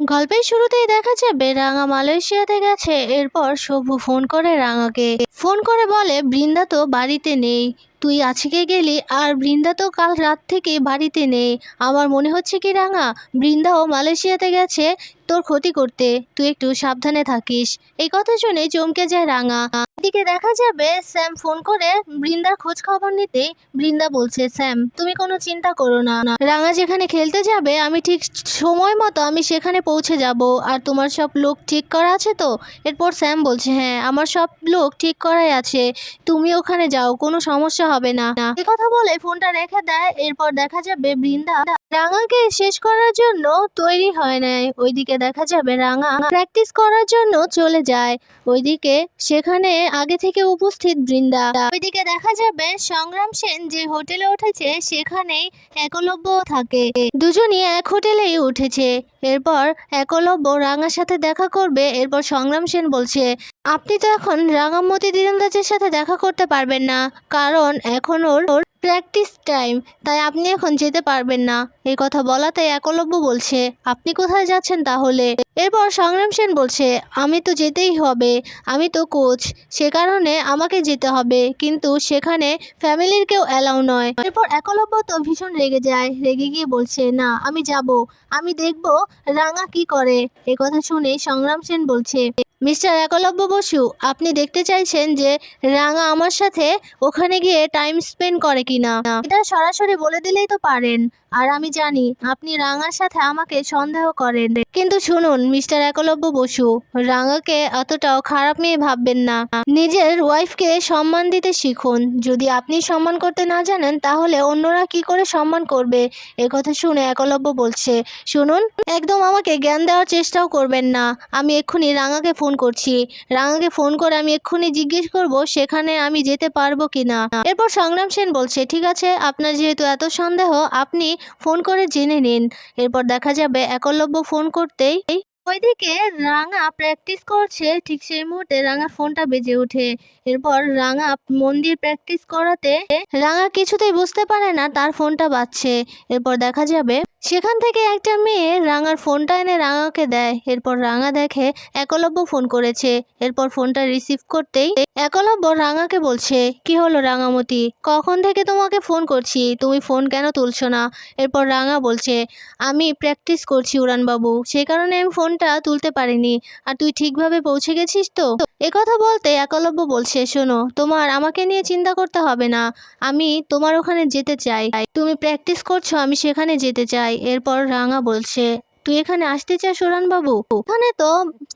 গল্পের শুরুতেই দেখা যাবে রাঙা মালয়েশিয়াতে গেছে, এরপর সবু ফোন করে রাঙাকে। ফোন করে বলে, বৃন্দা তো বাড়িতে নেই। তুই আজকে গেলি আর বৃন্দা তো কাল রাত থেকে বাড়িতে নেই। আমার মনে হচ্ছে কি রাঙা? বৃন্দাও মালয়েশিয়াতে গেছে তোর ক্ষতি করতে। তুই একটু সাবধানে থাকিস। এই কথা শুনে চমকে যায় রাঙা। এদিকে দেখা যাবে স্যাম ফোন করে বৃন্দার খোঁজ খবর নিতে বৃন্দা বলছে, স্যাম, তুমি কোনো চিন্তা করো না। রাঙা যেখানে খেলতে যাবে, আমি ঠিক সময় মতো আমি সেখানে পৌঁছে যাব। আর তোমার সব লোক ঠিক করা আছে তো? এরপর স্যাম বলছে হ্যাঁ আমার সব লোক ঠিক করাই আছে। তুমি ওখানে যাও, কোনো সমস্যা হবে না। এ কথা বলে ফোনটা রেখে দেয়, এরপর দেখা যাবে বৃন্দা রাঙাকে শেষ করার জন্য তৈরি হয় নাই। ওইদিকে দেখা যাবে রাঙা প্র্যাকটিস করার জন্য চলে যায়। ওইদিকে সেখানে আগে থেকে উপস্থিত বৃন্দা। ওইদিকে দেখা যাবে সংগ্রাম সেন যে হোটেলে উঠেছে, সেখানেই একলব্য থাকে। দুজনই এক হোটেলেই উঠেছে। এরপর একলব্য রাঙার সাথে দেখা করবে, এরপর সংগ্রাম সেন বলছে, আপনি তো এখন রাঙামতি তীরন্দাজের সাথে দেখা করতে পারবেন না। কারণ এখন ওর ওর প্র্যাকটিস টাইম তাই আপনি এখন যেতে পারবেন না। এই কথা বলাতে একলব্য বলছে, আপনি কোথায় যাচ্ছেন তাহলে? এরপর সংগ্রাম সেন বলছে, আমি তো যেতেই হবে, আমি তো কোচ সে কারণে আমাকে যেতে হবে, কিন্তু সেখানে ফ্যামিলির কেউ অ্যালাউ নয়। এরপর একলব্য তো ভীষণ রেগে যায়, রেগে গিয়ে বলছে, না, আমি যাব, আমি দেখব রাঙা কি করে? এ কথা শুনে সংগ্রাম সেন বলছে মিস্টার একলব্য বসু, আপনি দেখতে চাইছেন যে রাঙা আমার সাথে ওখানে গিয়ে টাইম স্পেন্ড করে কিনা? এটা সরাসরি বলে দিলেই তো পারেন। আর আমি জানি আপনি রাঙার সাথে আমাকে সন্দেহ করেন। কিন্তু শুনুন, মিস্টার একলব্য বসু, রাঙাকে অতটাও খারাপ মেয়ে ভাববেন না। নিজের ওয়াইফকে সম্মান দিতে শিখুন। যদি আপনি সম্মান করতে না জানেন, তাহলে অন্যরা কি করে সম্মান করবে? কথা শুনে একলব্য বলছে, শুনুন, একদম আমাকে জ্ঞান দেওয়ার চেষ্টাও করবেন না। আমি এক্ষুনি রাঙাকে ফোন করছি। রাঙাকে ফোন করে আমি এক্ষুনি জিজ্ঞেস করব, সেখানে আমি যেতে পারব কি না এরপর সংগ্রাম সেন বলছে, ঠিক আছে, আপনার যেহেতু এত সন্দেহ, আপনি ফোন করে জেনে নিন। এরপর দেখা যাবে, একলব্য ফোন করতেই ওইদিকে রাঙা প্র্যাকটিস করছে, ঠিক সেই মুহূর্তে রাঙার ফোনটা বেজে ওঠে। এরপর রাঙা মন্দির প্র্যাকটিস করাতে, রাঙা কিছুতেই বুঝতে পারে না, তার ফোনটা বাজছে। এরপর দেখা যাবে সেখান থেকে একটা মেয়ে রাঙার ফোনটা এনে রাঙাকে দেয়। এরপর রাঙা দেখে, একলব্য ফোন করেছে। এরপর ফোনটা রিসিভ করতেই একলব্য রাঙাকে বলছে, কি হলো রাঙামতি? কখন থেকে তোমাকে ফোন করছি? তুমি ফোন কেন তুলছো না? এরপর রাঙা বলছে, আমি প্র্যাকটিস করছি উড়ানবাবু। সেই কারণে আমি ফোনটা তুলতে পারিনি। আর তুই ঠিকভাবে পৌঁছে গেছিস তো? কথা বলতে একলব্য বলছে, শোনো, তোমার আমাকে নিয়ে চিন্তা করতে হবে না। আমি তোমার ওখানে যেতে চাই। তুমি প্র্যাকটিস করছ, আমি সেখানে যেতে চাই। এরপর রাঙা বলছে তুই এখানে আসতে চাস বাবু ওখানে তো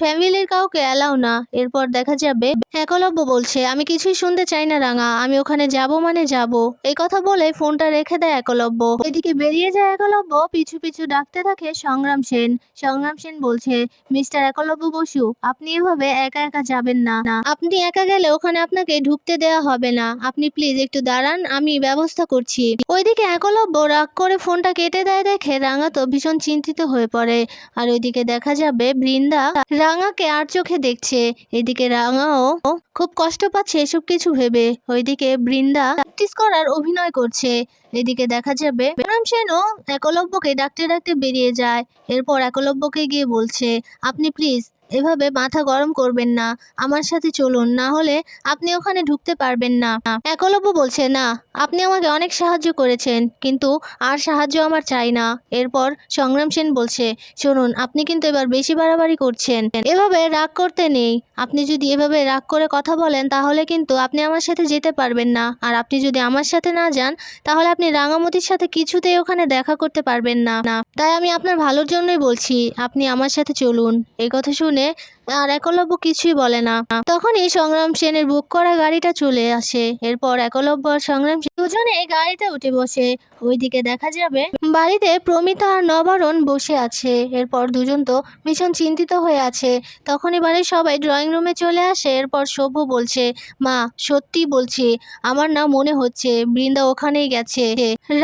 ফ্যামিলির কাউকে অ্যালাউ না। এরপর দেখা যাবে। একলব্য বলছে, আমি কিছুই শুনতে চাই না, রাঙা। আমি ওখানে যাব মানে যাব। এই কথা বলে ফোনটা রেখে দেয় একলব্য এদিকে বেরিয়ে যায় একলব্য পিছু পিছু ডাকতে থাকে সংগ্রাম সেন। সংগ্রাম সেন বলছে, মিস্টার একলব্য বসু, আপনি এভাবে একা একা যাবেন না। আপনি একা গেলে ওখানে আপনাকে ঢুকতে দেওয়া হবে না। আপনি প্লিজ একটু দাঁড়ান, আমি ব্যবস্থা করছি। ওইদিকে একলব্য রাগ করে ফোনটা কেটে দেয় দেখে রাঙা তো ভীষণ চিন্তিত হয়ে পড়ে আর ওইদিকে দেখা যাবে বৃন্দা রাঙাকে আর চোখে দেখছে। এদিকে রাঙাও খুব কষ্ট পাচ্ছে এসব কিছু ভেবে। ওইদিকে বৃন্দা প্র্যাকটিস করার অভিনয় করছে। এদিকে দেখা যাবে রাম সেনও একলব্যকে ডাকতে ডাকতে বেরিয়ে যায়। এরপর একলব্যকে গিয়ে বলছে, আপনি প্লিজ এভাবে মাথা গরম করবেন না, আমার সাথে চলুন, না হলে আপনি ওখানে ঢুকতে পারবেন না। একলব্য বলছে, না, আপনি আমাকে অনেক সাহায্য করেছেন, কিন্তু আর সাহায্য আমার চাই না। এরপর সংগ্রাম সেন বলছে শুনুন আপনি কিন্তু এবার বেশি বাড়াবাড়ি করছেন। এভাবে রাগ করতে নেই। আপনি যদি এভাবে রাগ করে কথা বলেন, তাহলে কিন্তু আপনি আমার সাথে যেতে পারবেন না। আর আপনি যদি আমার সাথে না যান, তাহলে আপনি রাঙামতির সাথে কিছুতেই ওখানে দেখা করতে পারবেন না। তাই আমি আপনার ভালোর জন্যই বলছি, আপনি আমার সাথে চলুন। এই কথা শুনে আর একলব্য কিছুই বলে না। তখনই সংগ্রাম সেনের বুক করা গাড়িটা চলে আসে। এরপর একলব্য আর সংগ্রাম দুজনে গাড়িতে উঠে বসে। ওইদিকে দেখা যাবে বাড়িতে প্রমিতা আর নবারণ বসে আছে। এরপর দুজন তো ভীষণ চিন্তিত হয়ে আছে। তখনই বাড়ির সবাই ড্রয়িং রুমে চলে আসে। এরপর সভ্য বলছে, মা, সত্যি বলছি, আমার না মনে হচ্ছে বৃন্দা ওখানেই গেছে।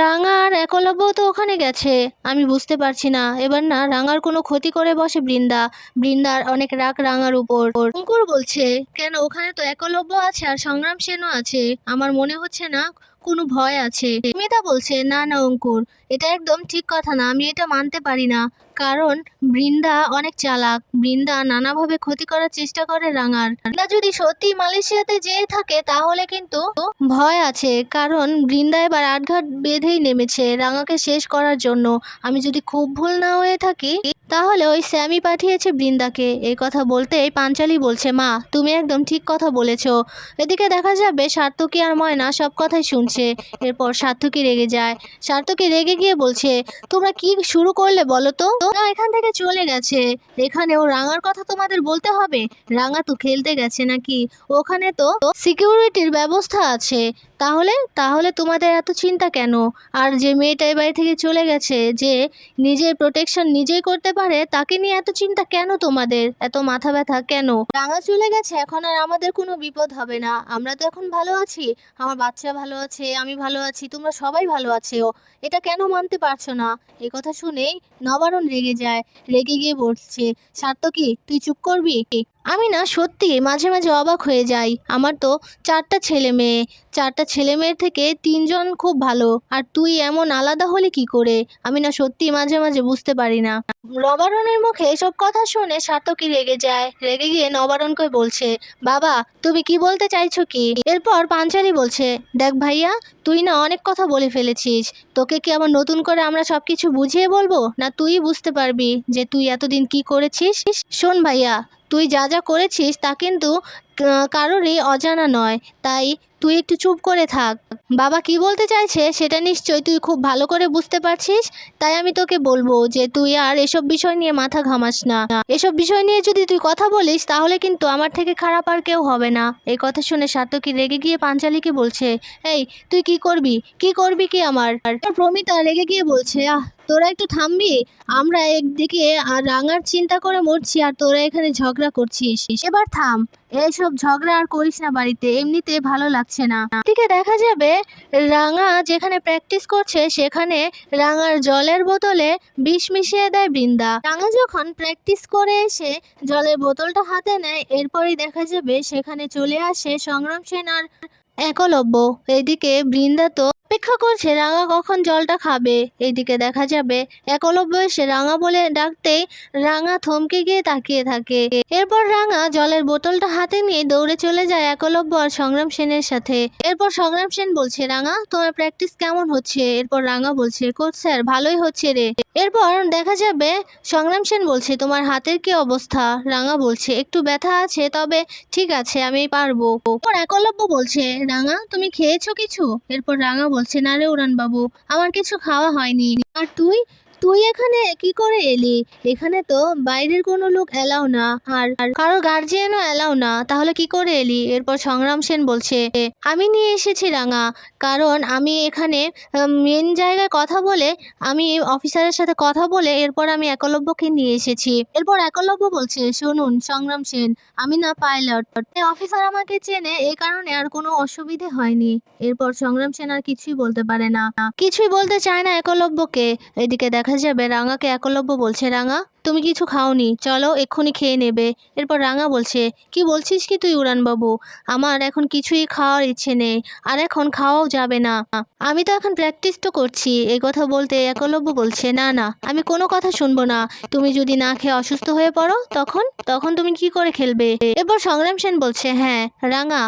রাঙা আর একলব্য তো ওখানে গেছে। আমি বুঝতে পারছি না। এবার না রাঙার কোনো ক্ষতি করে বসে বৃন্দা। বৃন্দার অনেক রাগ রাঙার উপর। অঙ্কুর বলছে, কেন ওখানে তো একলব্য আছে আর সংগ্রাম সেনও আছে। আমার মনে হচ্ছে না কোনো ভয় আছে। মেধা বলছে, না না অঙ্কুর, এটা একদম ঠিক কথা না, আমি এটা মানতে পারি না। কারণ বৃন্দা অনেক চালাক। বৃন্দা নানাভাবে ক্ষতি করার চেষ্টা করে রাঙার। বৃন্দা যদি সত্যি মালয়েশিয়াতে যেয়ে থাকে, তাহলে কিন্তু ভয় আছে, কারণ বৃন্দা এবার আটঘাট বেঁধেই নেমেছে রাঙাকে শেষ করার জন্য। আমি যদি খুব ভুল না হয়ে থাকি, তাহলে ওই স্যামি পাঠিয়েছে বৃন্দাকে। এই কথা বলতেই পাঞ্চালি বলছে, মা, তুমি একদম ঠিক কথা বলেছ। এদিকে দেখা যাবে সার্থকী আর ময়না সব কথাই শুনছে। এরপর সার্থকী রেগে যায়। সার্থকী রেগে গিয়ে বলছে, তোমরা কি শুরু করলে বলো তো? এখান থেকে চলে গেছে। এখানেও রাঙার কথা তোমাদের বলতে হবে? রাঙা তো খেলতে গেছে নাকি? ওখানে তো সিকিউরিটির ব্যবস্থা আছে। তাহলে তাহলে তোমাদের এত চিন্তা কেন? আর যে মেয়েটা এ বাড়ি থেকে চলে গেছে, যে নিজের প্রোটেকশন নিজেই করতে পারে, তাকে নিয়ে এত চিন্তা কেন তোমাদের? এত মাথা ব্যথা কেন? রাঙা চলে গেছে, এখন আর আমাদের কোনো বিপদ হবে না। আমরা তো এখন ভালো আছি। আমার বাচ্চা ভালো আছে, আমি ভালো আছি, তোমরা সবাই ভালো আছেও। এটা কেন মানতে পারছ না? এই কথা শুনেই নবারণ রেগে যায় রেগে গিয়ে বলছে সার্থকী তুই চুপ করবি আমি না সত্যি মাঝে মাঝে অবাক হয়ে যাই। আমার তো চারটা ছেলে মেয়ে। চারটা ছেলে মেয়ের থেকে তিনজন খুব ভালো। আর তুই এমন আলাদা হলি কি করে? আমি না সত্যি মাঝে মাঝে বুঝতে পারি না। নবারণের মুখে এসব কথা শুনে সার্থকী রেগে যায়। রেগে গিয়ে নবারণকে বলছে, বাবা, তুমি কি বলতে চাইছো কি? এরপর পাঞ্চালি বলছে, দেখ ভাইয়া, তুই না অনেক কথা বলে ফেলেছিস। তোকে কি আবার নতুন করে আমরা সব কিছু বুঝিয়ে বলব? না তুই বুঝতে পারবি যে তুই এতদিন কি করেছিস? শোন ভাইয়া তুই যা যা করেছিস তা কিন্তু কারোরই অজানা নয়। তাই তুই একটু চুপ করে থাক। বাবা কি বলতে চাইছে সেটা নিশ্চয়ই তুই খুব ভালো করে বুঝতে পারছিস। তাই আমি তোকে বলব যে তুই আর এসব বিষয় নিয়ে মাথা ঘামাস না। এসব বিষয় নিয়ে যদি তুই কথা বলিস, তাহলে কিন্তু আমার থেকে খারাপ আর কেউ হবে না। এই কথা শুনে সার্থকী রেগে গিয়ে পাঞ্চালিকে বলছে, এই, তুই কি করবি? কি করবি কি আমার? প্রমিতা রেগে গিয়ে বলছে, আহ, তোরা একটু থামবি? আমরা একদিকে আর রাঙার চিন্তা করে মরছি আর তোরা এখানে ঝগড়া করছিস। এবার থাম। এইসব ঝগড়া আর করিস না বাড়িতে, এমনিতে ভালো লাগছে না। ঠিক দেখা যাবে রাঙা যেখানে প্র্যাকটিস করছে, সেখানে রাঙার জলের বোতলে বিষ মিশিয়ে দেয় বৃন্দা। রাঙা যখন প্র্যাকটিস করে এসে জলের বোতলটা হাতে নেয়, এরপরই দেখা যাবে সেখানে চলে আসে সংগ্রাম সেন আর একলব্য। এদিকে বৃন্দা তো অপেক্ষা করছে, রাঙা কখন জলটা খাবে? এইদিকে দেখা যাবে, একলব্য এসে রাঙা বলে ডাকতেই রাঙা থমকে গিয়ে তাকিয়ে থাকে। এরপর রাঙা জলের বোতলটা হাতে নিয়ে দৌড়ে চলে যায় একলব্য আর সংগ্রাম সেনের সাথে। এরপর সংগ্রাম সেন বলছে, রাঙা, তোমার প্র্যাকটিস কেমন হচ্ছে? এরপর রাঙা বলছে, কোচ স্যার, ভালোই হচ্ছে রে। এরপর দেখা যাবে, সংগ্রাম সেন বলছে, তোমার হাতের কি অবস্থা? রাঙা বলছে, একটু ব্যথা আছে, তবে ঠিক আছে, আমি পারব। একলব্য বলছে, রাঙা, তুমি খেয়েছো কিছু? এরপর রাঙা না রে উড়ানবাবু আমার কিছু খাওয়া হয়নি। আর তুই? তুই এখানে কি করে এলি? এখানে তো বাইরের কোনো লোক এলাও না, আর কারও গার্জিয়ানও এলাও না। তাহলে কি করে এলি? এরপর সংগ্রাম সেন বলছে, আমি নিয়ে এসেছি রাঙা, কারণ আমি এখানে মেন জায়গায় কথা বলে আমি অফিসারের সাথে কথা বলে এরপর আমি একলব্যকে নিয়ে এসেছি। এরপর একলব্য বলছে, শুনুন, সংগ্রাম সেন, আমি না পাইলট। অফিসার আমাকে চেনে এই কারণে আর কোনো অসুবিধে হয়নি। এরপর সংগ্রাম সেন আর কিছুই বলতে পারে না। কিছুই বলতে চায় না একলব্যকে। এদিকে দেখা যাবে। রাঙাকে একলব্য বলছে রাঙা? তুমি কিছু খাওনি, চলো এক্ষুনি খেয়ে নেবে। এরপর রাঙা বলছে, কি বলছিস কি তুই উড়ানবাবু? আমার এখন কিছুই খাওয়ার ইচ্ছে নেই, আর এখন খাওয়াও যাবে না। আমি তো এখন প্র্যাকটিস তো করছি, এই কথা বলতে একলব্য বলছে, না না, আমি কোনো কথা শুনব না। তুমি যদি না খেয়ে অসুস্থ হয়ে পড়ো, তখন তখন তুমি কি করে খেলবে? এরপর সংগ্রাম সেন বলছে হ্যাঁ রাঙা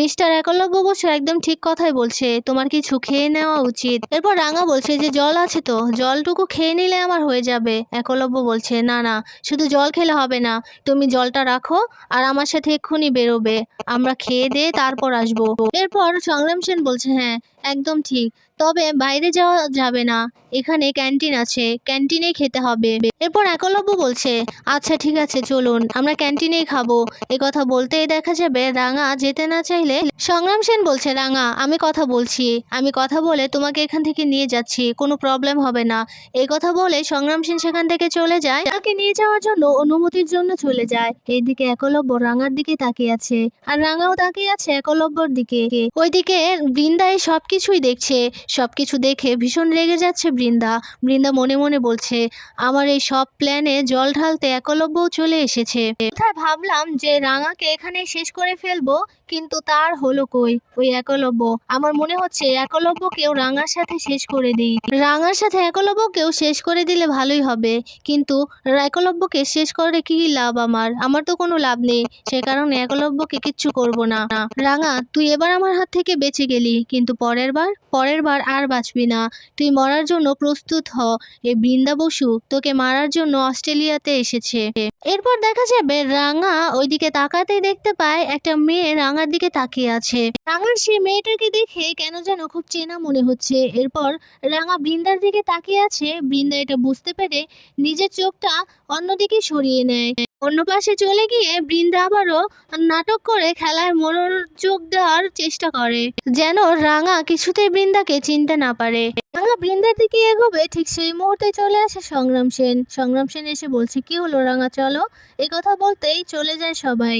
মিস্টার একলব্য অবশ্য একদম ঠিক কথাই বলছে, তোমার কিছু খেয়ে নেওয়া উচিত। এরপর রাঙা বলছে যে, জল আছে তো, জলটুকু খেয়ে নিলে আমার হয়ে যাবে। একলব্য বলছে না না, শুধু জল খেলে হবে না, তুমি জলটা রাখো আর আমার সাথে এক্ষুনি বেরোবে। আমরা খেয়ে দিয়ে তারপর আসব। এরপর সংগ্রাম সেন বলছে হ্যাঁ একদম ঠিক। তবে বাইরে যাওয়া যাবে না। এখানে ক্যান্টিন আছে, ক্যান্টিনেই খেতে হবে। এরপর একলব্য বলছে আচ্ছা ঠিক আছে, চলুন, আমরা ক্যান্টিনেই খাব। এ কথা বলতেই দেখা যাবে রাঙা যেতে না চাইলে সংগ্রাম সেন বলছে, রাঙা, আমি কথা বলছি। আমি কথা বলে তোমাকে এখান থেকে নিয়ে যাচ্ছি, কোনো প্রবলেম হবে না। এই কথা বলে সংগ্রাম সেন সেখান থেকে চলে যায়। তাকে নিয়ে যাওয়ার জন্য অনুমতির জন্য চলে যায়। এইদিকে একলব্য রাঙার দিকে তাকিয়ে আছে, আর রাঙাও তাকিয়ে আছে একলব্যর দিকে। ওইদিকে বৃন্দা এই সবকিছুই দেখছে। সবকিছু দেখে ভীষণ রেগে যাচ্ছে বৃন্দা। বৃন্দা মনে মনে বলছে, আমার এই সব প্ল্যানে জল ঢালতে একলব্যও চলে এসেছে। কোথায় ভাবলাম যে রাঙাকে এখানে শেষ করে ফেলব, কিন্তু তার হলো কই? ওই একলব্য। আমার মনে হচ্ছে একলব্যকেও রাঙার সাথে শেষ করে দিই। রাঙার সাথে একলব্যকেও শেষ করে দিলে ভালোই হবে। কিন্তু একলব্যকে শেষ করে কি লাভ আমার? আমার তো কোনো লাভ নেই। সে কারণে একলব্যকে কিচ্ছু করব না। রাঙা, তুই এবার আমার হাত থেকে বেঁচে গেলি। কিন্তু পরের বার? পরের বার আর বাঁচবি না। তুই মরার জন্য প্রস্তুত হ। এই বৃন্দা বসু, তোকে মারার জন্য অস্ট্রেলিয়াতে এসেছে। এরপর দেখা যাবে রাঙা ওইদিকে তাকাতেই দেখতে পায় একটা মেয়ে রাঙার দিকে তাকিয়ে আছে। রাঙার সেই মেয়েটাকে দেখে কেন যেন খুব চেনা মনে হচ্ছে। এরপর রাঙা বৃন্দার দিকে তাকিয়ে আছে। বৃন্দা এটা বুঝতে পেরে নিজের চোখটা অন্যদিকে সরিয়ে নেয়। অন্য পাশে চলে গিয়ে বৃন্দা আবারও নাটক করে খেলায় মনোযোগ দেওয়ার চেষ্টা করে, যেন রাঙা কিছুতেই বৃন্দাকে চিনতে না পারে। রাঙা বৃন্দার দিকে এগোবে, ঠিক সেই মুহূর্তে চলে আসে সংগ্রাম সেন। সংগ্রাম সেন এসে বলছে, কি হলো রাঙা? চলো। কথা বলতেই চলে যায় সবাই।